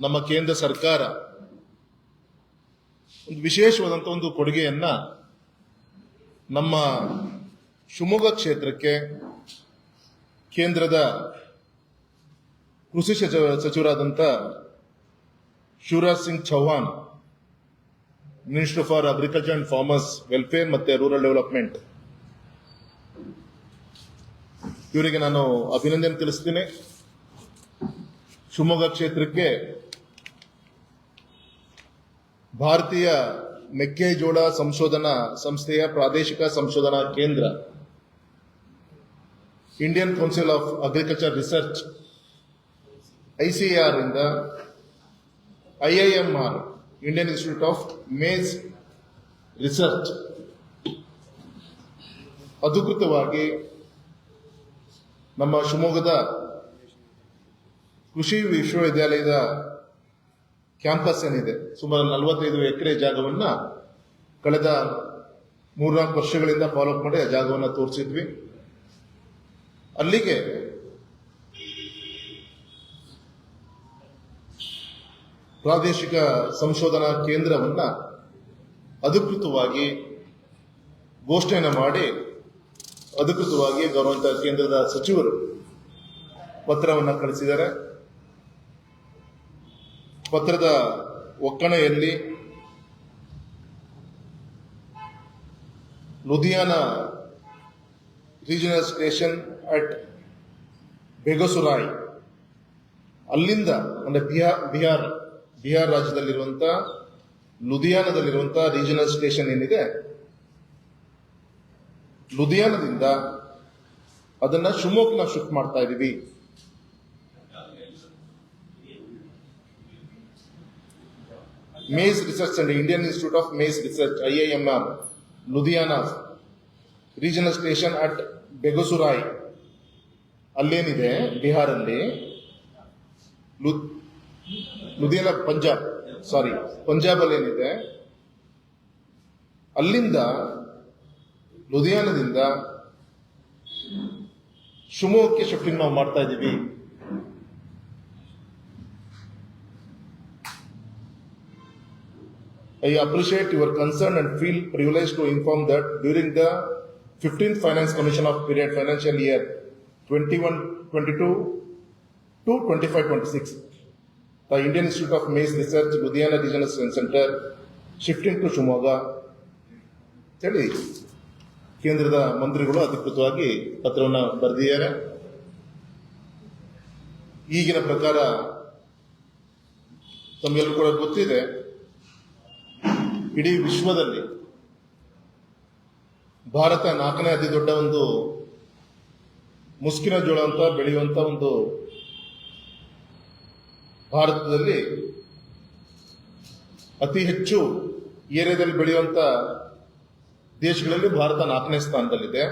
ನಮ್ಮ ಕೇಂದ್ರ ಸರ್ಕಾರ ಒಂದು ವಿಶೇಷವಾದಂಥ ಒಂದು ಕೊಡುಗೆಯನ್ನ ನಮ್ಮ ಶಿವಮೊಗ್ಗ ಕ್ಷೇತ್ರಕ್ಕೆ ಕೇಂದ್ರದ ಕೃಷಿ ಸಚಿವ ಸಚಿವರಾದಂಥ Shivraj Singh Chouhan minister for agriculture and farmers welfare ಮತ್ತೆ ರೂರಲ್ ಡೆವಲಪ್ಮೆಂಟ್ ಇವರಿಗೆ ನಾನು ಅಭಿನಂದನೆ ತಿಳಿಸ್ತೀನಿ. ಶಿವಮೊಗ್ಗ ಕ್ಷೇತ್ರಕ್ಕೆ ಭಾರತೀಯ ಮೆಕ್ಕೆಜೋಳ ಸಂಶೋಧನಾ ಸಂಸ್ಥೆಯ ಪ್ರಾದೇಶಿಕ ಸಂಶೋಧನಾ ಕೇಂದ್ರ Indian council of agriculture research ICR ಇಂದ IIMR Indian institute of maize research ಅಧಿಕೃತವಾಗಿ ನಮ್ಮ ಶಿವಮೊಗ್ಗದ ಕೃಷಿ ವಿಶ್ವವಿದ್ಯಾಲಯದ ಕ್ಯಾಂಪಸ್ ಏನಿದೆ? ಸುಮಾರು ನಲವತ್ತೈದು ಎಕರೆ ಜಾಗವನ್ನ ಕಳೆದ ಮೂರ್ನಾಲ್ಕು ವರ್ಷಗಳಿಂದ ಫಾಲೋ ಮಾಡಿ ಆ ಜಾಗವನ್ನು ತೋರಿಸಿದ್ವಿ. ಅಲ್ಲಿಗೆ ಪ್ರಾದೇಶಿಕ ಸಂಶೋಧನಾ ಕೇಂದ್ರವನ್ನ ಅಧಿಕೃತವಾಗಿ ಘೋಷಣೆಯನ್ನು ಮಾಡಿ ಅಧಿಕೃತವಾಗಿ ಗೌರವಂತ ಕೇಂದ್ರದ ಸಚಿವರು ಪತ್ರವನ್ನು ಕಳಿಸಿದ್ದಾರೆ. ಪತ್ರದ ಒಕ್ಕಣೆಯಲ್ಲಿ Ludhiana regional station at Begusarai. ಅಲ್ಲಿಂದ ಅಂದರೆ ಬಿಹಾರ್ ಬಿಹಾರ್ ಬಿಹಾರ್ ರಾಜ್ಯದಲ್ಲಿರುವಂತ ಲುಧಿಯಾನದಲ್ಲಿರುವಂಥ ರೀಜನಲ್ ಸ್ಟೇಷನ್ ಏನಿದೆ, ಲುಧಿಯಾನದಿಂದ ಅದನ್ನ ಶಿವಮೊಗ್ಗ ಶಿಫ್ಟ್ ಮಾಡ್ತಾ ಇದೀವಿ. Maize research and Indian institute of maize research I I M R Ludhiana regional station at Begusarai ಅಲ್ಲೇನಿದೆ? ಬಿಹಾರಲ್ಲಿ. ಲುಧಿಯಾನ, ಪಂಜಾಬ್. ಸಾರಿ ಪಂಜಾಬ್ ಅಲ್ಲಿ ಏನಿದೆ ಅಲ್ಲಿಂದ, ಲುಧಿಯಾನದಿಂದ, ಶಿವಮೊಗ್ಗಕ್ಕೆ ಶಿಫ್ಟಿಂಗ್ ನಾವು ಮಾಡ್ತಾ ಇದ್ದೀವಿ. I appreciate your concern and feel privileged to inform that during the 15th Finance Commission of period financial year 21-22 to 25-26, the Indian Institute of Maize Research, Ludhiana Regional Science Center, shifting to Shumoga, ಹೇಳಿ ಕೇಂದ್ರದ ಮಂತ್ರಿಗಳು ಅಧಿಕೃತವಾಗಿ ಪತ್ರವನ್ನು ಬರೆದಿದ್ದಾರೆ ಈಗಿನ ಪ್ರಕಾರ ತಮಗೆಲ್ಲರೂ ಕೂಡ ಗೊತ್ತಿದೆ ಇಡೀ ವಿಶ್ವದಲ್ಲಿ ಭಾರತ ನಾಲ್ಕನೇ ಅತಿ ದೊಡ್ಡ ಒಂದು ಮುಸ್ಕಿನ ಜೋಳ ಅಂತ ಬೆಳೆಯುವಂತ ಒಂದು ಭಾರತದಲ್ಲಿ ಅತಿ ಹೆಚ್ಚು ಏರಿಯಾದಲ್ಲಿ ಬೆಳೆಯುವಂತ ದೇಶಗಳಲ್ಲಿ ಭಾರತ ನಾಲ್ಕನೇ ಸ್ಥಾನದಲ್ಲಿದೆ.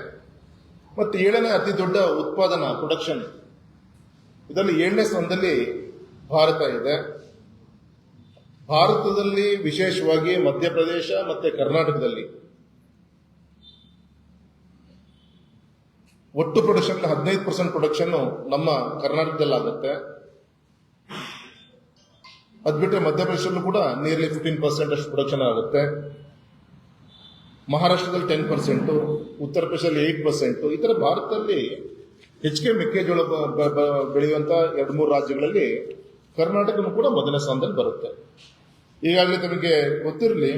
ಮತ್ತು ಏಳನೇ ಅತಿ ದೊಡ್ಡ ಉತ್ಪಾದನಾ ಪ್ರೊಡಕ್ಷನ್ ಇದರಲ್ಲಿ ಏಳನೇ ಸ್ಥಾನದಲ್ಲಿ ಭಾರತ ಇದೆ. ಭಾರತದಲ್ಲಿ ವಿಶೇಷವಾಗಿ ಮಧ್ಯಪ್ರದೇಶ ಮತ್ತೆ ಕರ್ನಾಟಕದಲ್ಲಿ ಒಟ್ಟು ಪ್ರೊಡಕ್ಷನ್ ಹದಿನೈದು ಪರ್ಸೆಂಟ್ ಪ್ರೊಡಕ್ಷನ್ ನಮ್ಮ ಕರ್ನಾಟಕದಲ್ಲಿ ಆಗುತ್ತೆ ಅದ್ಬಿಟ್ರೆ ಮಧ್ಯಪ್ರದೇಶದಲ್ಲೂ ಕೂಡ ನಿಯರ್ಲಿ ಫಿಫ್ಟೀನ್ ಪರ್ಸೆಂಟ್ ಅಷ್ಟು ಪ್ರೊಡಕ್ಷನ್ ಆಗುತ್ತೆ. ಮಹಾರಾಷ್ಟ್ರದಲ್ಲಿ ಟೆನ್ ಪರ್ಸೆಂಟು ಉತ್ತರ ಪ್ರದೇಶದಲ್ಲಿ ಏಟ್ ಪರ್ಸೆಂಟು ಈ ಥರ ಭಾರತದಲ್ಲಿ ಹೆಚ್ಚಿಗೆ ಮೆಕ್ಕೆಜೋಳ ಬ- ಬ- ಬ- ಬೆಳೆಯುವಂತ ಎರಡು ಮೂರು ರಾಜ್ಯಗಳಲ್ಲಿ ಕರ್ನಾಟಕನೂ ಕೂಡ ಮೊದಲನೇ ಸ್ಥಾನದಲ್ಲಿ ಬರುತ್ತೆ. ಈಗಾಗಲೇ ತಮಗೆ ಗೊತ್ತಿರಲಿ,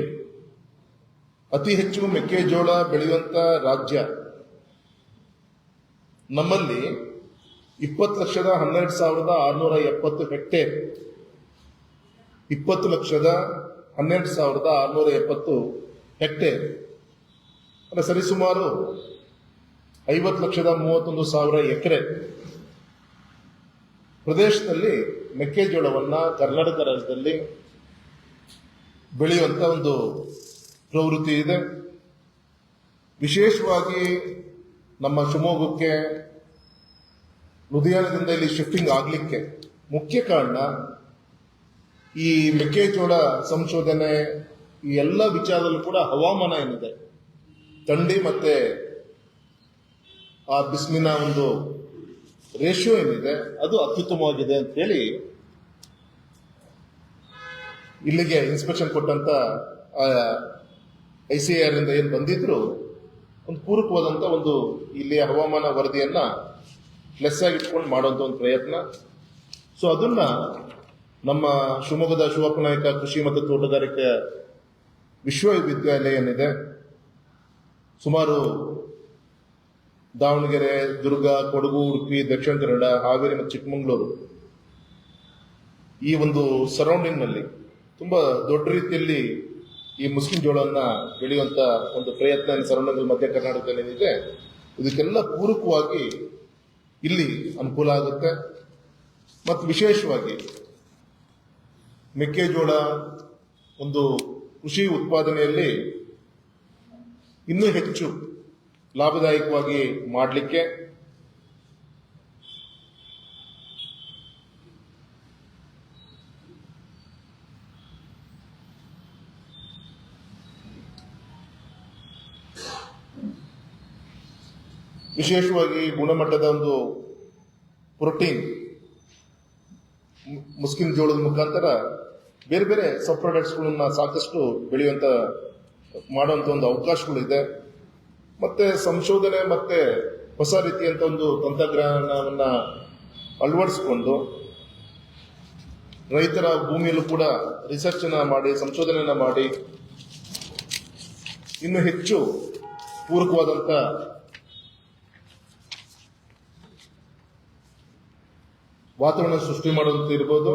ಅತಿ ಹೆಚ್ಚು ಮೆಕ್ಕೆಜೋಳ ಬೆಳೆಯುವಂತ ರಾಜ್ಯ ನಮ್ಮಲ್ಲಿ ಇಪ್ಪತ್ತು ಲಕ್ಷದ ಹನ್ನೆರಡು ಸಾವಿರದ ಆರುನೂರ ಎಪ್ಪತ್ತು ಹೆಕ್ಟೇರ್, ಇಪ್ಪತ್ತು ಲಕ್ಷದ ಹನ್ನೆರಡು ಸಾವಿರದ ಆರುನೂರ ಎಪ್ಪತ್ತು ಹೆಕ್ಟೇರ್, ಅಂದರೆ ಸರಿಸುಮಾರು ಐವತ್ತು ಲಕ್ಷದ ಮೂವತ್ತೊಂದು ಸಾವಿರ ಎಕರೆ. ಪ್ರದೇಶದಲ್ಲಿ ಮೆಕ್ಕೆಜೋಳವನ್ನ ಕರ್ನಾಟಕ ರಾಜ್ಯದಲ್ಲಿ ಬೆಳೆಯುವಂತ ಒಂದು ಪ್ರವೃತ್ತಿ ಇದೆ. ವಿಶೇಷವಾಗಿ ನಮ್ಮ ಶಿವಮೊಗ್ಗಕ್ಕೆ ಲುಧಿಯಾನದಿಂದ ಇಲ್ಲಿ ಶಿಫ್ಟಿಂಗ್ ಆಗಲಿಕ್ಕೆ ಮುಖ್ಯ ಕಾರಣ ಈ ಮೆಕ್ಕೆಜೋಳ ಸಂಶೋಧನೆ, ಈ ಎಲ್ಲ ವಿಚಾರದಲ್ಲೂ ಕೂಡ ಹವಾಮಾನ ಏನಿದೆ, ಥಂಡಿ ಮತ್ತೆ ಆ ಬಿಸಿಲಿನ ಒಂದು ರೇಷಿಯೋ ಏನಿದೆ, ಅದು ಅತ್ಯುತ್ತಮವಾಗಿದೆ ಅಂತ ಹೇಳಿ ಇಲ್ಲಿಗೆ ಇನ್ಸ್ಪೆಕ್ಷನ್ ಕೊಟ್ಟಂತ ಐ ಸಿ ಆರ್ ಇಂದ ಏನು ಬಂದಿದ್ರು, ಒಂದು ಪೂರಕವಾದಂಥ ಒಂದು ಇಲ್ಲಿಯ ಹವಾಮಾನ ವರದಿಯನ್ನ ಪ್ಲಸ್ ಆಗಿ ಇಟ್ಕೊಂಡು ಮಾಡುವಂತ ಒಂದು ಪ್ರಯತ್ನ. ಸೊ ಅದನ್ನ ನಮ್ಮ ಶಿವಮೊಗ್ಗದ ಶಿವಪ್ಪ ನಾಯಕ ಕೃಷಿ ಮತ್ತು ತೋಟಗಾರಿಕೆ ವಿಶ್ವವಿದ್ಯಾಲಯ ಏನಿದೆ, ಸುಮಾರು ದಾವಣಗೆರೆ, ದುರ್ಗ, ಕೊಡಗು, ಉಡುಪಿ, ದಕ್ಷಿಣ ಕನ್ನಡ, ಹಾವೇರಿ ಮತ್ತು ಚಿಕ್ಕಮಗಳೂರು ಈ ಒಂದು ಸರೌಂಡಿಂಗ್ನಲ್ಲಿ ತುಂಬಾ ದೊಡ್ಡ ರೀತಿಯಲ್ಲಿ ಈ ಮುಸ್ಲಿಂ ಜೋಳವನ್ನು ಬೆಳೆಯುವಂತ ಒಂದು ಪ್ರಯತ್ನ ಸರೌಂಡಿಂಗ್ ಮಧ್ಯ ಕರ್ನಾಟಕದಲ್ಲಿ ಏನಿದೆ ಇದಕ್ಕೆಲ್ಲ ಪೂರಕವಾಗಿ ಇಲ್ಲಿ ಅನುಕೂಲ ಆಗುತ್ತೆ. ಮತ್ತು ವಿಶೇಷವಾಗಿ ಮೆಕ್ಕೆಜೋಳ ಒಂದು ಕೃಷಿ ಉತ್ಪಾದನೆಯಲ್ಲಿ ಇನ್ನೂ ಹೆಚ್ಚು ಲಾಭದಾಯಕವಾಗಿ ಮಾಡಲಿಕ್ಕೆ ವಿಶೇಷವಾಗಿ ಗುಣಮಟ್ಟದ ಒಂದು ಪ್ರೋಟೀನ್, ಮುಸ್ಕಿನ ಜೋಳದ ಮುಖಾಂತರ ಬೇರೆ ಬೇರೆ ಸಬ್ ಪ್ರಾಡಕ್ಟ್ಸ್ಗಳನ್ನ ಸಾಕಷ್ಟು ಬೆಳೆಯುವಂತ, ಮಾಡುವಂತ ಒಂದು ಅವಕಾಶಗಳಿದೆ ಮತ್ತೆ ಸಂಶೋಧನೆ ಮತ್ತೆ ಹೊಸ ರೀತಿಯಂತ ಒಂದು ತಂತ್ರಜ್ಞಾನವನ್ನ ಅಳವಡಿಸಿಕೊಂಡು ರೈತರ ಭೂಮಿಯಲ್ಲೂ ಕೂಡ ರಿಸರ್ಚ್ ಅನ್ನ ಮಾಡಿ, ಸಂಶೋಧನೆಯನ್ನ ಮಾಡಿ, ಇನ್ನು ಹೆಚ್ಚು ಪೂರಕವಾದಂತ ವಾತಾವರಣ ಸೃಷ್ಟಿ ಮಾಡೋದು ಇರ್ಬೋದು.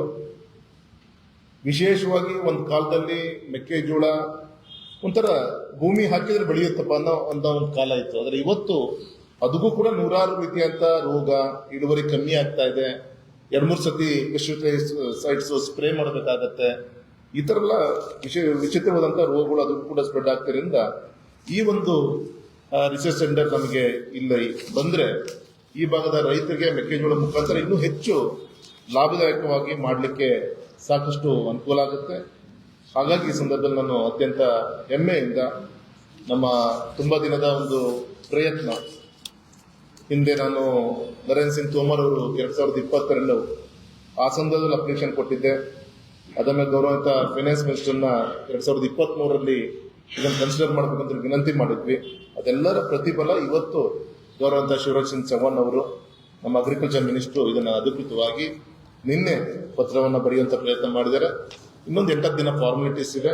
ವಿಶೇಷವಾಗಿ ಒಂದು ಕಾಲದಲ್ಲಿ ಮೆಕ್ಕೆಜೋಳ ಒಂಥರ ಭೂಮಿ ಹಾಕಿದ್ರೆ ಬೆಳೆಯುತ್ತಪ್ಪ ಅನ್ನೋ ಅಂತ ಒಂದು ಕಾಲ ಇತ್ತು. ಆದರೆ ಇವತ್ತು ಅದಕ್ಕೂ ಕೂಡ ನೂರಾರು ರೀತಿಯಂತ ರೋಗ ಇಳುವರಿ ಕಮ್ಮಿ ಆಗ್ತಾ ಇದೆ. ಎರಡು ಮೂರು ಸತಿ ಸೈಡ್ಸ್ ಸ್ಪ್ರೇ ಮಾಡಬೇಕಾಗತ್ತೆ. ಈ ಥರ ಎಲ್ಲ ವಿಚಿತ್ರವಾದಂಥ ರೋಗಗಳು ಅದಕ್ಕೂ ಕೂಡ ಸ್ಪ್ರೆಡ್ ಆಗ್ತಿರೋದ್ರಿಂದ ಈ ಒಂದು ರಿಸರ್ಚ್ ಸೆಂಟರ್ ನಮಗೆ ಇಲ್ಲಿ. ಬಂದ್ರೆ ಈ ಭಾಗದ ರೈತರಿಗೆ ಮೆಕ್ಕೆಜೋಳ ಮುಖಾಂತರ ಇನ್ನೂ ಹೆಚ್ಚು ಲಾಭದಾಯಕವಾಗಿ ಮಾಡಲಿಕ್ಕೆ ಸಾಕಷ್ಟು ಅನುಕೂಲ ಆಗುತ್ತೆ. ಹಾಗಾಗಿ ಈ ಸಂದರ್ಭದಲ್ಲಿ ನಾನು ಅತ್ಯಂತ ಹೆಮ್ಮೆಯಿಂದ ನಮ್ಮ ತುಂಬ ದಿನದ ಒಂದು ಪ್ರಯತ್ನ. ಹಿಂದೆ ನಾನು ನರೇಂದ್ರ ಸಿಂಗ್ ತೋಮರ್ ಅವರು ಎರಡು ಸಾವಿರದ ಇಪ್ಪತ್ತೆರಡು ಆ ಸಂದರ್ಭದಲ್ಲಿ ಅಪ್ಲಿಕೇಶನ್ ಕೊಟ್ಟಿದ್ದೆ. ಅದನ್ನ ಗೌರವಂತ ಫೈನಾನ್ಸ್ ಮಿನಿಸ್ಟರ್ನ ಎರಡು ಸಾವಿರದ ಇಪ್ಪತ್ತ್ ಮೂರರಲ್ಲಿ ಇದನ್ನು ಕನ್ಸಿಡರ್ ಮಾಡಬೇಕಂತ ವಿನಂತಿ ಮಾಡಿದ್ವಿ. ಅದೆಲ್ಲರ ಪ್ರತಿಫಲ ಇವತ್ತು ಗೌರವಂತ ಶಿವರಾಜ್ ಸಿಂಗ್ ಚೌಹಾಣ್ ಅವರು ನಮ್ಮ ಅಗ್ರಿಕಲ್ಚರ್ ಮಿನಿಸ್ಟರ್ ಇದನ್ನು ಅಧಿಕೃತವಾಗಿ ನಿನ್ನೆ ಪತ್ರವನ್ನು ಬರೆಯುವಂತ ಪ್ರಯತ್ನ ಮಾಡಿದ್ದಾರೆ. ಇನ್ನೊಂದು ಎಂಟತ್ತು ದಿನ ಫಾರ್ಮಾಲಿಟೀಸ್ ಇದೆ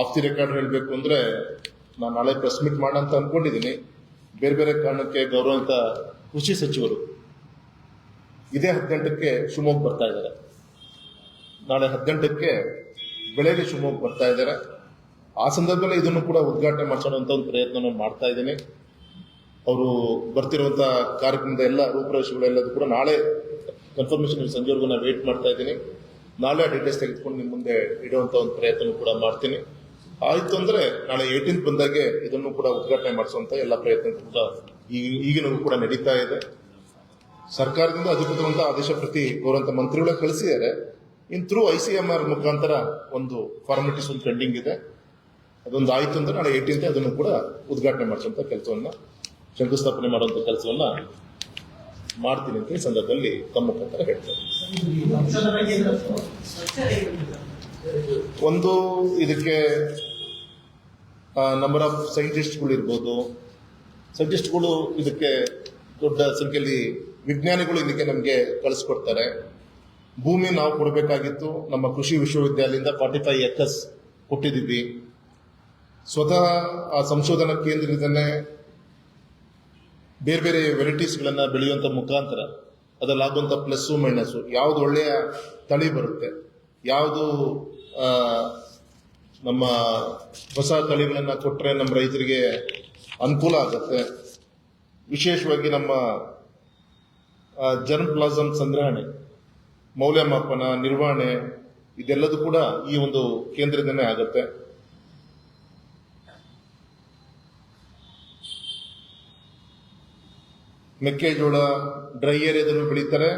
ಆಫ್ ದಿ ರೆಕಾರ್ಡ್ ಹೇಳಬೇಕು ಅಂದ್ರೆ ನಾನು ನಾಳೆ ಪ್ರೆಸ್ ಮೀಟ್ ಮಾಡೋಣ ಅಂತ ಅನ್ಕೊಂಡಿದ್ದೀನಿ. ಬೇರೆ ಬೇರೆ ಕಾರಣಕ್ಕೆ ಗೌರವಂತ ಕೃಷಿ ಸಚಿವರು ಇದೇ ಹದಿನೆಂಟಕ್ಕೆ ಶಿವಮೊಗ್ಗ ಬರ್ತಾ ಇದ್ದಾರೆ. ನಾಳೆ ಹದಿನೆಂಟಕ್ಕೆ ಬೆಳಗ್ಗೆ ಶಿವಮೊಗ್ಗ ಬರ್ತಾ ಇದ್ದಾರೆ. ಆ ಸಂದರ್ಭದಲ್ಲಿ ಇದನ್ನು ಕೂಡ ಉದ್ಘಾಟನೆ ಮಾಡಿಸೋಣ ಒಂದು ಪ್ರಯತ್ನ ಮಾಡ್ತಾ ಇದ್ದೀನಿ. ಅವರು ಬರ್ತಿರುವಂಥ ಕಾರ್ಯಕ್ರಮದ ಎಲ್ಲ ರೂಪುರೇಷೆಗಳೆಲ್ಲದೂ ಕೂಡ ನಾಳೆ ಕನ್ಫರ್ಮೇಶನ್ ಸಂಜೆವರೆಗೂ ನಾನು ವೇಟ್ ಮಾಡ್ತಾ ಇದ್ದೀನಿ. ನಾಳೆ ಆ ಡೀಟೇಲ್ಸ್ ತೆಗೆದುಕೊಂಡು ನಿಮ್ಮ ಮುಂದೆ ಇಡುವಂತ ಒಂದು ಪ್ರಯತ್ನ ಕೂಡ ಮಾಡ್ತೀನಿ. ಆಯಿತು ಅಂದ್ರೆ ನಾಳೆ ಏಟೀನ್ತ್ ಬಂದಾಗೆ ಇದನ್ನು ಕೂಡ ಉದ್ಘಾಟನೆ ಮಾಡಿಸುವಂತ ಎಲ್ಲ ಪ್ರಯತ್ನ ಕೂಡ ಈಗಿನೂ ಕೂಡ ನಡೀತಾ ಇದೆ. ಸರ್ಕಾರದಿಂದ ಅಧಿಕೃತವಂತ ಆದೇಶ ಪ್ರತಿ ಗೌರವಂತ ಮಂತ್ರಿಗಳೇ ಕಳಿಸಿದ್ದಾರೆ. In through I C M R ಮುಖಾಂತರ ಒಂದು ಫಾರ್ಮಾಲಿಟೀಸ್ ಒಂದು ಪೆಂಡಿಂಗ್ ಇದೆ. ಅದೊಂದು ಆಯಿತು ಅಂದ್ರೆ ನಾಳೆ ಏಟೀನ್ತ್ ಅದನ್ನು ಕೂಡ ಉದ್ಘಾಟನೆ ಮಾಡಿಸುವಂತ ಕೆಲಸವನ್ನ ಶಂಕುಸ್ಥಾಪನೆ ಮಾಡುವಂತ ಕೆಲಸವನ್ನ ಮಾಡ್ತೀನಿ ಅಂತ ಈ ಸಂದರ್ಭದಲ್ಲಿ ತಮ್ಮ ಮುಖಾಂತರ ಹೇಳ್ತಾರೆ. ಒಂದು ಇದಕ್ಕೆ ನಂಬರ್ ಆಫ್ ಸೈಂಟಿಸ್ಟ್ಗಳು ಇರ್ಬೋದು. ಸೈಂಟಿಸ್ಟ್ಗಳು ಇದಕ್ಕೆ ದೊಡ್ಡ ಸಂಖ್ಯೆಯಲ್ಲಿ ವಿಜ್ಞಾನಿಗಳು ಇದಕ್ಕೆ ನಮಗೆ ಕಳಿಸ್ಕೊಡ್ತಾರೆ. ಭೂಮಿ ನಾವು ಕೊಡಬೇಕಾಗಿತ್ತು. ನಮ್ಮ ಕೃಷಿ ವಿಶ್ವವಿದ್ಯಾಲಯದಿಂದ ಫಾರ್ಟಿ ಫೈವ್ ಎಕರ್ಸ್ ಕೊಟ್ಟಿದ್ದೀವಿ. ಸ್ವತಃ ಆ ಸಂಶೋಧನಾ ಕೇಂದ್ರದಿಂದನೇ ಬೇರೆ ಬೇರೆ ವೆರೈಟೀಸ್ಗಳನ್ನ ಬೆಳೆಯುವಂಥ ಮುಖಾಂತರ ಅದರಲ್ಲಾಗುವಂಥ ಪ್ಲಸ್ ಮೈನಸ್ ಯಾವುದು ಒಳ್ಳೆಯ ತಳಿ ಬರುತ್ತೆ, ಯಾವುದು ನಮ್ಮ ಹೊಸ ತಳಿಗಳನ್ನು ಕೊಟ್ಟರೆ ನಮ್ಮ ರೈತರಿಗೆ ಅನುಕೂಲ ಆಗುತ್ತೆ. ವಿಶೇಷವಾಗಿ ನಮ್ಮ ಜರ್ಮ್ ಪ್ಲಾಸಮ್ ಸಂಗ್ರಹಣೆ, ಮೌಲ್ಯಮಾಪನ, ನಿರ್ವಹಣೆ, ಇದೆಲ್ಲದೂ ಕೂಡ ಈ ಒಂದು ಕೇಂದ್ರದಿಂದ ಆಗುತ್ತೆ. ಮೆಕ್ಕೆಜೋಳ ಡ್ರೈ ಏರಿಯಾದಲ್ಲೂ ಬೆಳೀತಾರೆ.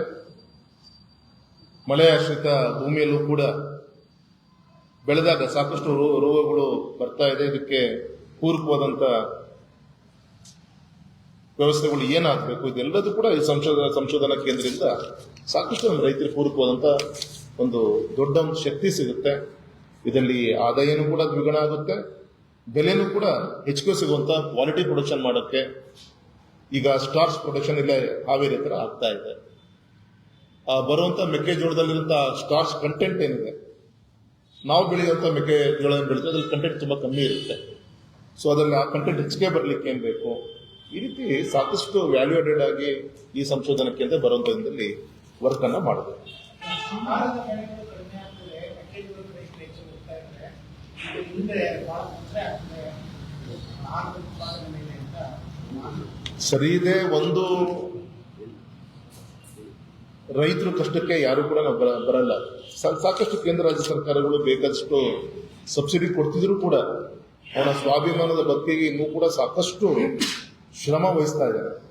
ಮಳೆ ಆಶ್ರಿತ ಭೂಮಿಯಲ್ಲೂ ಕೂಡ ಬೆಳೆದಾಗ ಸಾಕಷ್ಟು ರೋಗಗಳು ಬರ್ತಾ ಇದೆ. ಇದಕ್ಕೆ ಪೂರಕವಾದಂಥ ವ್ಯವಸ್ಥೆಗಳು ಏನಾಗಬೇಕು? ಇದೆಲ್ಲದೂ ಕೂಡ ಈ ಸಂಶೋಧನಾ ಸಂಶೋಧನಾ ಕೇಂದ್ರದಿಂದ ಸಾಕಷ್ಟು ನಮ್ಮ ರೈತರಿಗೆ ಪೂರಕವಾದಂಥ ಒಂದು ದೊಡ್ಡ ಒಂದು ಶಕ್ತಿ ಸಿಗುತ್ತೆ. ಇದರಲ್ಲಿ ಆದಾಯನೂ ಕೂಡ ದ್ವಿಗುಣ ಆಗುತ್ತೆ. ಬೆಲೆನೂ ಕೂಡ ಹೆಚ್ಚಿಗೆ ಸಿಗುವಂಥ ಕ್ವಾಲಿಟಿ ಪ್ರೊಡಕ್ಷನ್ ಮಾಡೋಕ್ಕೆ ಈಗ ಸ್ಟಾರ್ಸ್ ಪ್ರೊಡಕ್ಷನ್ ಇಲ್ಲೇ ಹಾವೇರಿ ಹತ್ರ ಆಗ್ತಾ ಇದೆ. ಆ, ಬರುವಂತ ಮೆಕ್ಕೆಜೋಳದಲ್ಲಿರುವಂತ ಸ್ಟಾರ್ಸ್ ಕಂಟೆಂಟ್ ಏನಿದೆ? ನಾವು ಬೆಳೆಯುವಂತ ಮೆಕ್ಕೆಜೋಳ ಬೆಳಿತೀವಿ ಅದ್ರಲ್ಲಿ ಕಂಟೆಂಟ್ ತುಂಬಾ ಕಮ್ಮಿ ಇರುತ್ತೆ. ಸೊ ಅದರಲ್ಲಿ ಆ ಕಂಟೆಂಟ್ ಹೆಚ್ಚಿಗೆ ಬರಲಿಕ್ಕೆ ಏನ್ ಬೇಕು? ಈ ರೀತಿ ಸಾಕಷ್ಟು ವ್ಯಾಲ್ಯೂ ಅಡೆಡ್ ಆಗಿ ಈ ಸಂಶೋಧನಾ ಕೇಂದ್ರ ಬರುವಂತದಲ್ಲಿ ವರ್ಕ್ ಅನ್ನ ಮಾಡಬೇಕು. ಆಹಾರದ ಸರಿ ಒಂದು ರೈತರು ಕಷ್ಟಕ್ಕೆ ಯಾರು ಕೂಡ ನಾವು ಬರ- ಬರಲ್ಲ. ಸಾಕಷ್ಟು ಕೇಂದ್ರ ರಾಜ್ಯ ಸರ್ಕಾರಗಳು ಬೇಕಾದಷ್ಟು ಸಬ್ಸಿಡಿ ಕೊಡ್ತಿದ್ರು ಕೂಡ ಅವನ ಸ್ವಾಭಿಮಾನದ ಬದುಕಿಗೆ ಇನ್ನೂ ಕೂಡ ಸಾಕಷ್ಟು ಶ್ರಮ ವಹಿಸ್ತಾ ಇದ್ದಾರೆ.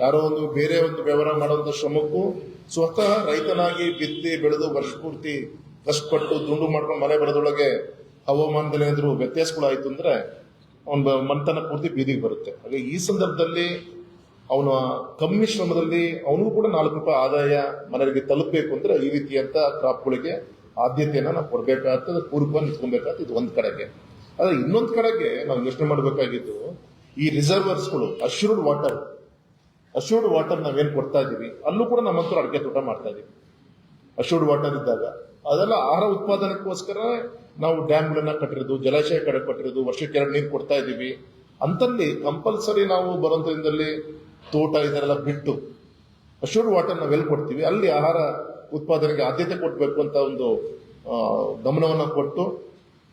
ಯಾರೋ ಒಂದು ಬೇರೆ ಒಂದು ವ್ಯವಹಾರ ಮಾಡುವಂತ ಶ್ರಮಕ್ಕೂ ಸ್ವತಃ ರೈತನಾಗಿ ಬಿತ್ತಿ, ಬೆಳೆದು ವರ್ಷ ಪೂರ್ತಿ ಕಷ್ಟಪಟ್ಟು ದುಂಡು ಮಾಡ್ಕೊಂಡು ಮನೆ ಬರೋದೊಳಗೆ ಹವಾಮಾನದಲ್ಲಿ ಏನಾದ್ರು ವ್ಯತ್ಯಾಸಗಳಾಯಿತು ಅಂದ್ರೆ ಅವನ ಮನ್ತನ ಪೂರ್ತಿ ಬೀದಿಗೆ ಬರುತ್ತೆ. ಹಾಗೆ ಈ ಸಂದರ್ಭದಲ್ಲಿ ಅವನ ಕಮ್ಮಿ ಶ್ರಮದಲ್ಲಿ ಅವನಿಗೂ ಕೂಡ ನಾಲ್ಕು ರೂಪಾಯಿ ಆದಾಯ ಮನೆಗೆ ತಲುಪಬೇಕು ಅಂದ್ರೆ ಈ ರೀತಿಯಂತ ಕ್ರಾಪ್ಗಳಿಗೆ ಆದ್ಯತೆಯನ್ನ ನಾವು ಕೊಡಬೇಕಾಗ್ತದೆ ಪೂರ್ವ ನಿಂತ್ಕೊಬೇಕಾಗ್ತದೆ ಇದು ಒಂದು ಕಡೆಗೆ. ಆದ್ರೆ ಇನ್ನೊಂದು ಕಡೆಗೆ ನಾವು ಯೋಚನೆ ಮಾಡಬೇಕಾಗಿದ್ದು, ಈ ರಿಸರ್ವರ್ಸ್ಗಳು ಅಶ್ಯೂರ್ಡ್ ವಾಟರ್ ಅಶ್ಯೂರ್ಡ್ ವಾಟರ್ ನಾವೇನು ಕೊಡ್ತಾ ಇದೀವಿ, ಅಲ್ಲೂ ಕೂಡ ನಮ್ಮಂತರು ಅಡಿಕೆ ತೋಟ ಮಾಡ್ತಾ ಇದೀವಿ. ಅಶ್ಯೂರ್ಡ್ ವಾಟರ್ ಇದ್ದಾಗ ಅದೆಲ್ಲ ಆಹಾರ ಉತ್ಪಾದನೆಗೋಸ್ಕರ ನಾವು ಡ್ಯಾಮ್ಗಳನ್ನ ಕಟ್ಟಿರೋದು, ಜಲಾಶಯ ಕಡೆ ಕಟ್ಟಿರೋದು, ವರ್ಷಕ್ಕೆ ಎರಡು ನೀರು ಕೊಡ್ತಾ ಇದೀವಿ ಅಂತಲ್ಲಿ ಕಂಪಲ್ಸರಿ ನಾವು ಬರುವಂತದಲ್ಲಿ ತೋಟ ಇದನ್ನೆಲ್ಲ ಬಿಟ್ಟು ಅಶ್ಯೂರ್ಡ್ ವಾಟರ್ ನಾವೆಲ್ಲಿ ಕೊಡ್ತೀವಿ? ಅಲ್ಲಿ ಆಹಾರ ಉತ್ಪಾದನೆಗೆ ಆದ್ಯತೆ ಕೊಡಬೇಕು ಅಂತ ಒಂದು ಗಮನವನ್ನ ಕೊಟ್ಟು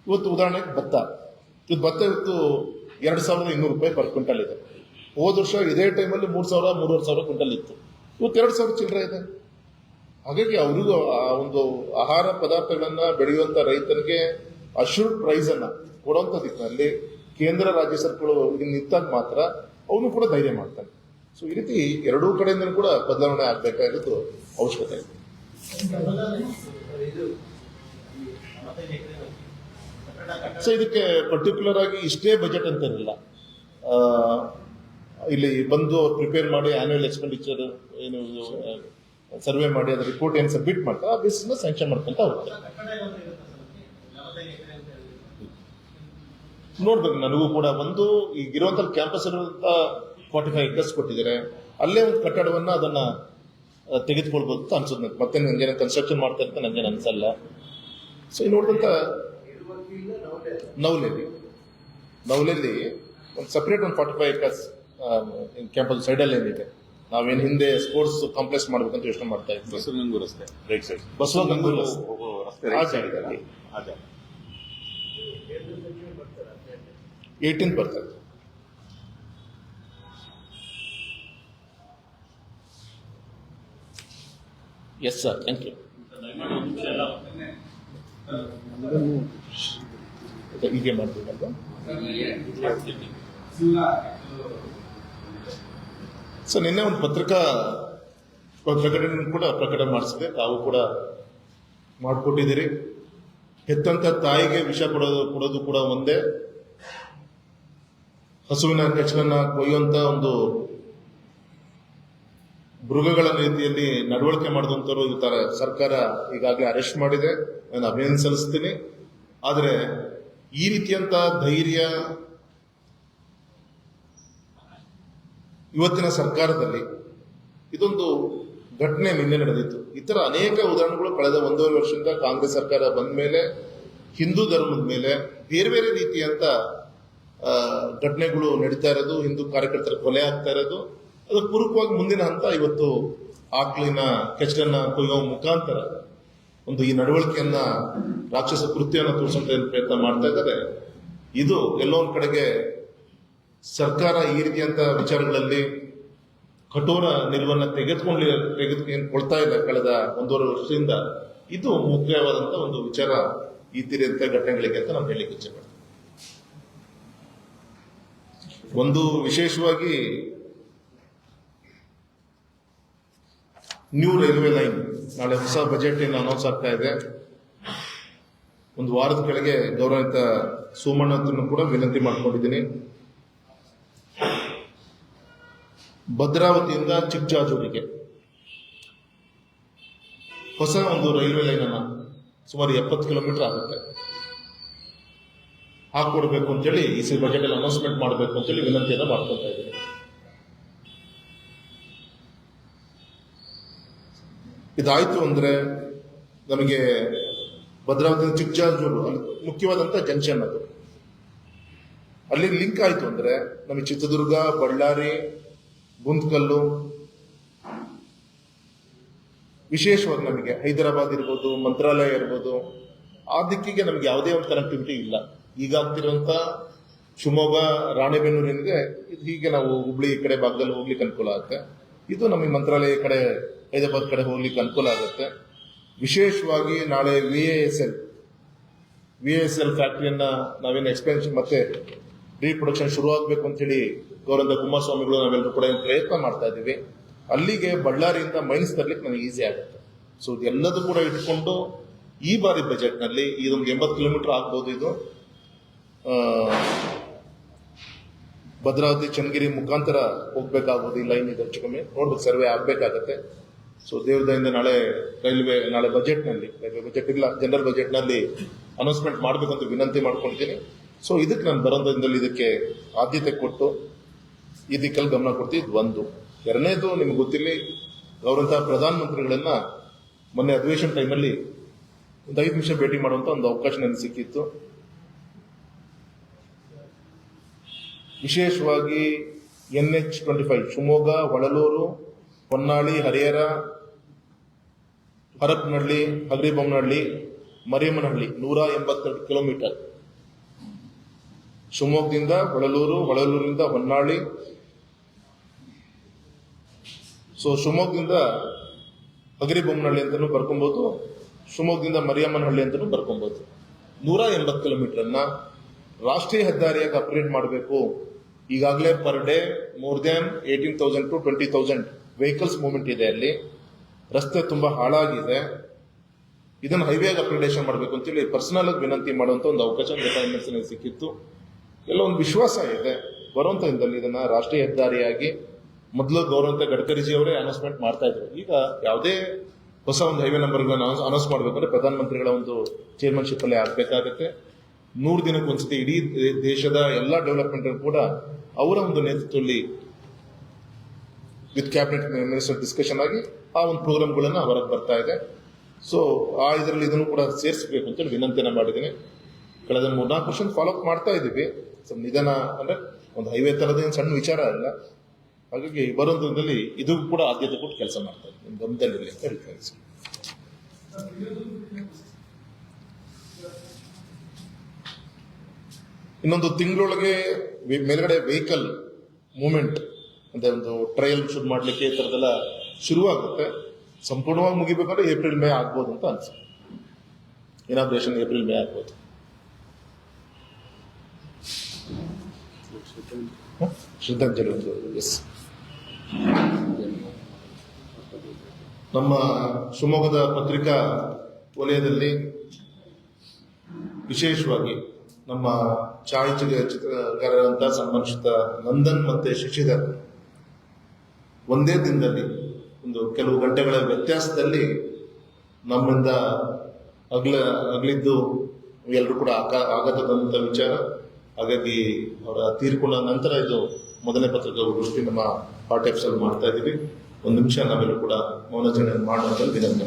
ಇವತ್ತು ಉದಾಹರಣೆಗೆ ಭತ್ತ. ಇದು ಭತ್ತ ಇವತ್ತು ಎರಡು ಸಾವಿರದ ಇನ್ನೂರು ರೂಪಾಯಿ ಪರ್ ಕ್ವಿಂಟಲ್ ಇದೆ. ಹೋದ ವರ್ಷ ಇದೇ ಟೈಮಲ್ಲಿ ಮೂರು ಸಾವಿರ, ಮೂರುವರೆ ಸಾವಿರ ಕ್ವಿಂಟಲ್ ಇತ್ತು. ಇವತ್ತು ಎರಡು ಸಾವಿರ ಚಿಲ್ಲರೆ ಇದೆ. ಹಾಗಾಗಿ ಅವ್ರಿಗೂ ಆ ಒಂದು ಆಹಾರ ಪದಾರ್ಥಗಳನ್ನ ಬೆಳೆಯುವಂತ ರೈತರಿಗೆ ಅಶ್ಯೂರ್ಡ್ ಪ್ರೈಸ್ ಅನ್ನ ಕೊಡುವಂತ ಕೇಂದ್ರ, ರಾಜ್ಯ ಸರ್ಕಾರಗಳು ಇದನ್ನ ನಿಂತಾಗ ಮಾತ್ರ ಅವನು ಕೂಡ ಧೈರ್ಯ ಮಾಡ್ತಾನೆ. ಸೊ ಈ ರೀತಿ ಎರಡೂ ಕಡೆಯಿಂದ ಕೂಡ ಬದಲಾವಣೆ ಆಗ್ಬೇಕಾಗಿದ್ದು ಅವಶ್ಯಕತೆ ಇದೆ. ಸೊ ಇದಕ್ಕೆ ಪರ್ಟಿಕ್ಯುಲರ್ ಆಗಿ ಇಷ್ಟೇ ಬಜೆಟ್ ಅಂತ ಇರಲಿಲ್ಲ ಇಲ್ಲಿ ಬಂದು ಪ್ರಿಪೇರ್ ಮಾಡಿ ಆನ್ಯುವಲ್ ಎಕ್ಸ್ಪೆಂಡಿಚರ್ ಏನು ಸರ್ವೆ ಮಾಡಿ ಅದ್ರ ರಿಪೋರ್ಟ್ ಏನು ಸಬ್ಮಿಟ್ ಮಾಡ್ತಾರೆ ಆ ಬೇಸಿಸ್ ಸ್ಯಾಂಕ್ಷನ್ ಮಾಡ್ಕೊಂತ ಹೋಗ್ತಾರೆ. ನೋಡ್ಬೇಕು, ನನಗೂ ಕೂಡ ಒಂದು ಈಗಿರುವಂತ ಕ್ಯಾಂಪಸ್ ಇರುವಂತ ಫಾರ್ಟಿ ಫೈವ್ ಎಕರ್ಸ್ ಕೊಟ್ಟಿದ್ದಾರೆ. ಅಲ್ಲೇ ಒಂದು ಕಟ್ಟಡವನ್ನ ಅದನ್ನ ತೆಗೆದುಕೊಳ್ಬೋದು ಅಂತ ಅನ್ಸುತ್ತೆ. ಮತ್ತೆ ನಂಗೇನ ಕನ್ಸ್ಟ್ರಕ್ಷನ್ ಮಾಡ್ತಾ ಅಂತ ನಂಗೇನು ಅನ್ಸಲ್ಲ. ಸೊ ಈ ನೋಡಿದಂತ ನೌಲೆಲ್ಲಿ ನೌಲೆಲ್ಲಿ ಒಂದು ಸಪ್ರೇಟ್ ಒಂದು ಫಾರ್ಟಿ ಫೈವ್ ಎಕರ್ಸ್ ಕ್ಯಾಂಪಸ್ ಸೈಡಲ್ಲಿ ಏನಿದೆ ನಾವೇನು ಹಿಂದೆ ಸ್ಪೋರ್ಟ್ಸ್ ಕಾಂಪ್ಲೆಕ್ಸ್ ಮಾಡ್ಬೇಕಂತ ಯೋಚನೆ ಮಾಡ್ತಾ ಇದ್ವಿ. ಬಸವನಗಂಗೂರು ರಸ್ತೆ. ರೈಟ್ ಸೈಡ್ ಬಸವ ಗಂಗೂರು ರಸ್ತೆ. ಆ. ಅದೇ. ಏಯ್ಟೀನ್ ಬರ್ತದೆ ಎಸ್ ಸರ್ ಥ್ಯಾಂಕ್ ಯು ಹೀಗೆ ಮಾಡ್ಬೇಕಲ್ವಾ ಸೊ ನಿನ್ನೆ ಒಂದು ಪತ್ರಿಕಾ ಪ್ರಕಟಣೆ ಕೂಡ ಪ್ರಕಟ ಮಾಡಿಸಿದೆ. ತಾವು ಕೂಡ ಮಾಡಿಕೊಟ್ಟಿದ್ದೀರಿ. ಹೆತ್ತಂತ ತಾಯಿಗೆ ವಿಷ ಕೊಡೋದು ಕೊಡೋದು ಕೂಡ ಒಂದೇ. ಹಸುವಿನ ಕೆಚ್ಚಲನ್ನ ಕೊಯ್ಯುವಂತ ಒಂದು ಮೃಗಗಳ ರೀತಿಯಲ್ಲಿ ನಡವಳಿಕೆ ಮಾಡಿದಂಥವ್ರು ಈ ತರ ಸರ್ಕಾರ ಈಗಾಗಲೇ ಅರೆಸ್ಟ್ ಮಾಡಿದೆ. ನಾನು ಅಭಿನಂದನೆ ಸಲ್ಲಿಸ್ತೀನಿ. ಆದರೆ ಈ ರೀತಿಯಂತ ಧೈರ್ಯ ಇವತ್ತಿನ ಸರ್ಕಾರದಲ್ಲಿ ಇದೊಂದು ಘಟನೆ ನಿನ್ನೆ ನಡೆದಿತ್ತು. ಇತರ ತರ ಅನೇಕ ಉದಾಹರಣೆಗಳು ಕಳೆದ ಒಂದೂವರೆ ವರ್ಷದಿಂದ ಕಾಂಗ್ರೆಸ್ ಸರ್ಕಾರ ಬಂದ ಮೇಲೆ, ಹಿಂದೂ ಧರ್ಮದ ಮೇಲೆ ಬೇರೆ ಬೇರೆ ರೀತಿಯಂತ ಘಟನೆಗಳು ನಡೀತಾ ಇರೋದು, ಹಿಂದೂ ಕಾರ್ಯಕರ್ತರ ಕೊಲೆ ಆಗ್ತಾ ಇರೋದು. ಅದು ಪೂರ್ವಕವಾಗಿ ಮುಂದಿನ ಹಂತ ಇವತ್ತು ಆಕ್ಲಿನ ಕೆಚ್ಚನ್ನ ಕೊಯ್ಯೋ ಮುಖಾಂತರ ಒಂದು ಈ ನಡವಳಿಕೆಯನ್ನ ರಾಕ್ಷಸ ಕೃತ್ಯವನ್ನು ತೋರಿಸುವಂತ ಪ್ರಯತ್ನ ಮಾಡ್ತಾ ಇದ್ದಾರೆ. ಇದು ಎಲ್ಲೋ ಒಂದ್ ಕಡೆಗೆ ಸರ್ಕಾರ ಈ ರೀತಿಯಂತ ವಿಚಾರಗಳಲ್ಲಿ ಕಠೋರ ನಿಲುವನ್ನ ತೆಗೆದುಕೊಳ್ಳಿ ತೆಗೆದುಕೊಳ್ತಾ ಇದೆ ಕಳೆದ ಒಂದೂವರೆ ವರ್ಷದಿಂದ. ಇದು ಮುಖ್ಯವಾದಂತ ಒಂದು ವಿಚಾರ ಈ ರೀತಿಯಂತ ಘಟನೆಗಳಿಗೆ ಅಂತ ನಾನು ಹೇಳಲಿಕ್ಕೆ ಇಚ್ಛೆ ಒಂದು ವಿಶೇಷವಾಗಿ ನ್ಯೂ ರೈಲ್ವೆ ಲೈನ್ ನಾಳೆ ಹೊಸ ಬಜೆಟ್ ಏನು ಅನೌನ್ಸ್ ಆಗ್ತಾ ಇದೆ. ಒಂದು ವಾರದ ಕೆಳಗೆ ಗೌರವಿತ ಸೋಮಣ್ಣ ಕೂಡ ವಿನಂತಿ ಮಾಡ್ಕೊಂಡಿದ್ದೀನಿ. ಭದ್ರಾವತಿಯಿಂದ ಚಿಕ್ಕಜಾಜೂರಿಗೆ ಹೊಸ ಒಂದು ರೈಲ್ವೆ ಲೈನ್ ಅನ್ನ ಸುಮಾರು ಎಪ್ಪತ್ತು ಕಿಲೋಮೀಟರ್ ಆಗುತ್ತೆ. ಹಾಕೊಡ್ಬೇಕು ಅಂತೇಳಿ ಈ ಸಿ ಬಜೆಟ್ ಅಲ್ಲಿ ಅನೌನ್ಸ್ಮೆಂಟ್ ಮಾಡಬೇಕು ಅಂತೇಳಿ ವಿನಂತಿಯನ್ನು ಮಾಡ್ಕೊತಾ ಇದ್ದೀನಿ. ಇದಾಯ್ತು ಅಂದ್ರೆ ನಮಗೆ ಭದ್ರಾವತಿ ಚಿಕ್ಕಜಾಜೂರು ಅಲ್ಲಿ ಮುಖ್ಯವಾದಂತ ಜಂಕ್ಷನ್ ಅದು. ಅಲ್ಲಿ ಲಿಂಕ್ ಆಯ್ತು ಅಂದ್ರೆ ನಮಗೆ ಚಿತ್ರದುರ್ಗ, ಬಳ್ಳಾರಿ ಗುಂತ್ಕಲ್ಲು. ವಿಶೇಷವಾಗಿ ನಮಗೆ ಹೈದರಾಬಾದ್ ಇರ್ಬೋದು, ಮಂತ್ರಾಲಯ ಇರ್ಬೋದು, ಆ ದಿಕ್ಕಿಗೆ ನಮ್ಗೆ ಯಾವುದೇ ಒಂದು ಕನೆಕ್ಟಿವಿಟಿ ಇಲ್ಲ. ಈಗ ಆಗ್ತಿರುವಂತ ಶಿವಮೊಗ್ಗ ರಾಣೆಬೆನ್ನೂರಿನಿಗೆ ಹೀಗೆ ನಾವು ಹುಬ್ಳಿ ಕಡೆ ಭಾಗದಲ್ಲಿ ಹೋಗ್ಲಿಕ್ಕೆ ಅನುಕೂಲ ಆಗುತ್ತೆ. ಇದು ನಮಗೆ ಮಂತ್ರಾಲಯ ಕಡೆ, ಹೈದರಾಬಾದ್ ಕಡೆ ಹೋಗ್ಲಿಕ್ಕೆ ಅನುಕೂಲ ಆಗುತ್ತೆ. ವಿಶೇಷವಾಗಿ ನಾಳೆ V S L V S L ಫ್ಯಾಕ್ಟ್ರಿಯನ್ನ ನಾವೇನು ಎಕ್ಸ್ಪೆನ್ಷನ್ ಮತ್ತೆ ರೀಪ್ರೊಡಕ್ಷನ್ ಶುರು ಆಗಬೇಕು ಅಂತೇಳಿ ಗೌರವ ಕುಮಾರಸ್ವಾಮಿಗಳು ನಾವೆಲ್ಲರೂ ಕೂಡ ಪ್ರಯತ್ನ ಮಾಡ್ತಾ ಇದ್ದೀವಿ. ಅಲ್ಲಿಗೆ ಬಳ್ಳಾರಿಯಿಂದ ಮೈನಸ್ ತರಲಿಕ್ಕೆ ನನಗೆ ಈಸಿ ಆಗುತ್ತೆ. ಸೊ ಇದೆಲ್ಲದೂ ಕೂಡ ಇಟ್ಕೊಂಡು ಈ ಬಾರಿ ಬಜೆಟ್ನಲ್ಲಿ ಇದೊಂದು ಎಂಬತ್ತು ಕಿಲೋಮೀಟರ್ ಆಗ್ಬೋದು ಇದು. ಭದ್ರಾವತಿ, ಚನ್ನಗಿರಿ ಮುಖಾಂತರ ಹೋಗ್ಬೇಕಾಗ್ಬೋದು, ಈ ಲೈನ್ ಇದು ಹೆಚ್ಚು ಕಮ್ಮಿ. ನೋಡ್ಬೇಕು, ಸರ್ವೆ ಆಗಬೇಕಾಗತ್ತೆ. ಸೊ ದೇವ್ರದಿಂದ ನಾಳೆ ರೈಲ್ವೆ, ನಾಳೆ ಬಜೆಟ್ನಲ್ಲಿ ರೈಲ್ವೆ ಬಜೆಟ್ ಇಲ್ಲ, ಜನರಲ್ ಬಜೆಟ್ನಲ್ಲಿ ಅನೌನ್ಸ್ಮೆಂಟ್ ಮಾಡಬೇಕು ಅಂತ ವಿನಂತಿ ಮಾಡ್ಕೊಳ್ತೀನಿ ಸೊ ಇದಕ್ಕೆ ನಾನು ಬರೋದ್ರಲ್ಲಿ ಇದಕ್ಕೆ ಆದ್ಯತೆ ಕೊಟ್ಟು ಈ ದಿಕ್ಕಲ್ಲಿ ಗಮನ ಕೊಡ್ತೀವಿ ಇದು ಒಂದು. ಎರಡನೇದು ನಿಮ್ಗೆ ಗೊತ್ತಿರಲಿ ಅವರಂತಹ ಪ್ರಧಾನಮಂತ್ರಿಗಳನ್ನ ಮೊನ್ನೆ ಅಧಿವೇಶನ ಟೈಮಲ್ಲಿ ಒಂದು ಐದು ನಿಮಿಷ ಭೇಟಿ ಮಾಡುವಂಥ ಒಂದು ಅವಕಾಶ ನನಗೆ ಸಿಕ್ಕಿತ್ತು. ವಿಶೇಷವಾಗಿ N H twenty five, Shivamogga, Holalur, Honnali, Harihara, Harapanahalli, Hagaribommanahalli, Mariyammanahalli, ನೂರ ಎಂಬತ್ತೆರಡು ಕಿಲೋಮೀಟರ್ ಶಿವಮೊಗ್ಗದಿಂದ ಹೊಳಲೂರು ಹೊಳಲೂರಿಂದ ಹೊನ್ನಾಳಿ. ಸೊ ಶಿವಮೊಗ್ಗದಿಂದ ಅಗರಿಬೊಮ್ಮನಹಳ್ಳಿ ಅಂತಲೂ ಬರ್ಕೊಬಹುದು ಶಿವಮೊಗ್ಗದಿಂದ ಮರಿಯಮ್ಮನಹಳ್ಳಿ ಅಂತಲೂ ಬರ್ಕೊಬಹುದು ನೂರ ಎಂಬತ್ತು ಅನ್ನ ರಾಷ್ಟ್ರೀಯ ಹೆದ್ದಾರಿಯಾಗಿ ಅಪ್ಗ್ರೇಡ್ ಮಾಡಬೇಕು. ಈಗಾಗಲೇ per day more than eighteen thousand to twenty thousand vehicles movement ಇದೆ ಅಲ್ಲಿ. ರಸ್ತೆ ತುಂಬಾ ಹಾಳಾಗಿದೆ. ಇದನ್ನು ಹೈವೇಗೆ ಅಪ್ಗ್ರೇಡೇಷನ್ ಮಾಡಬೇಕು ಅಂತೇಳಿ ಪರ್ಸನಲ್ ಆಗಿ ವಿನಂತಿ ಮಾಡುವಂತ ಒಂದು ಅವಕಾಶ ಸಿಕ್ಕಿತ್ತು. ಒಂದು ವಿಶ್ವಾಸ ಇದೆ. ಬರುವಂತ ದಿನದಲ್ಲಿ ಇದನ್ನ ರಾಷ್ಟ್ರೀಯ ಹೆದ್ದಾರಿಯಾಗಿ ಮೊದಲು ಗೌರವಂತ ಗಡ್ಕರಿಜಿ ಅವರೇ ಅನೌನ್ಸ್ಮೆಂಟ್ ಮಾಡ್ತಾ ಇದ್ರು. ಈಗ ಯಾವುದೇ ಹೊಸ ಒಂದು ಹೈವೇ ನಂಬರ್ ಅನೌನ್ಸ್ ಮಾಡಬೇಕಂದ್ರೆ ಪ್ರಧಾನಮಂತ್ರಿಗಳ ಒಂದು ಚೇರ್ಮನ್ಶಿಪ್ ಅಲ್ಲಿ ಆಗ್ಬೇಕಾಗತ್ತೆ. ನೂರು ದಿನಕ್ಕೆ ಒಂದ್ಸತಿ ಇಡೀ ದೇಶದ ಎಲ್ಲಾ ಡೆವಲಪ್ಮೆಂಟ್ ಕೂಡ ಅವರ ಒಂದು ನೇತೃತ್ವದಲ್ಲಿ ವಿತ್ ಕ್ಯಾಬಿನೆಟ್ ಮಿನಿಸ್ಟರ್ ಡಿಸ್ಕಷನ್ ಆಗಿ ಆ ಒಂದು ಪ್ರೋಗ್ರಾಮ್ಗಳನ್ನ ಹೊರಗೆ ಬರ್ತಾ ಇದೆ. ಸೊ ಆ ಇದರಲ್ಲಿ ಇದನ್ನು ಕೂಡ ಸೇರಿಸಬೇಕು ಅಂತೇಳಿ ವಿನಂತಿನ ಮಾಡಿದ್ದೀನಿ. ಕಳೆದ ಮೂರ್ನಾಲ್ಕು ವರ್ಷ ಫಾಲೋ ಅಪ್ ಮಾಡ್ತಾ ಇದ್ದೀವಿ. ಸೊ ನಿಧಾನ ಅಂದ್ರೆ ಒಂದು ಹೈವೇ ಥರದೇನು ಸಣ್ಣ ವಿಚಾರ ಅಲ್ಲ. ಹಾಗಾಗಿ ಬರೋದ್ರಲ್ಲಿ ಇದು ಕೂಡ ಆದ್ಯತೆ ಕೊಟ್ಟು ಕೆಲಸ ಮಾಡ್ತಾ ಇದ್ದೀವಿ. ನಿಮ್ಮ ಗಮನದಲ್ಲಿರಲಿ ಅಂತ ಹೇಳ್ತಾ ಇದ್ದೀನಿ. ಇನ್ನೊಂದು ತಿಂಗಳೊಳಗೆ ಮೇಲ್ಗಡೆ ವೆಹಿಕಲ್ ಮೂವ್ಮೆಂಟ್ ಅಂದ್ರೆ ಒಂದು ಟ್ರಯಲ್ ಶುರು ಮಾಡ್ಲಿಕ್ಕೆ ಈ ಥರದ್ದೆಲ್ಲ ಶುರುವಾಗುತ್ತೆ. ಸಂಪೂರ್ಣವಾಗಿ ಮುಗಿಬೇಕಂದ್ರೆ ಏಪ್ರಿಲ್ ಮೇ ಆಗ್ಬೋದು ಅಂತ ಅನ್ಸುತ್ತೆ. ಇನಾಗ್ರೇಷನ್ ಏಪ್ರಿಲ್ ಮೇ ಆಗ್ಬೋದು. ಶ್ರದ್ಧಾಂಜಲಿ ಎಸ್ ನಮ್ಮ ಶಿವಮೊಗ್ಗದ ಪತ್ರಿಕಾ ವಲಯದಲ್ಲಿ ವಿಶೇಷವಾಗಿ ನಮ್ಮ ಛಾಯಾಚಿತ್ರ ಚಿತ್ರಕಾರರಂತ ಸಂಬಂಧಿಸಿದ ನಂದನ್ ಮತ್ತೆ ಶಶಿಧರ್ ಒಂದೇ ದಿನದಲ್ಲಿ ಒಂದು ಕೆಲವು ಗಂಟೆಗಳ ವ್ಯತ್ಯಾಸದಲ್ಲಿ ನಮ್ಮಿಂದ ಅಗ್ಲ ಅಗಲಿದ್ದು ಎಲ್ಲರೂ ಕೂಡ ಆಘಾತದಂತ ವಿಚಾರ. ಹಾಗಾಗಿ ಅವರ ತೀರ್ಕೊಂಡ ನಂತರ ಇದು ಮೊದಲನೇ ಪತ್ರಿಕಾಗೋಷ್ಠಿ ನಮ್ಮ ಪಾಠ್ಯಪ್ಸಲ್ಲಿ ಮಾಡ್ತಾ ಇದ್ದೀವಿ. ಒಂದು ನಿಮಿಷ ನಾವೆಲ್ಲರೂ ಕೂಡ ಮೌನಾಚರಣೆ ಮಾಡುವಂತ ವಿನಂತಿ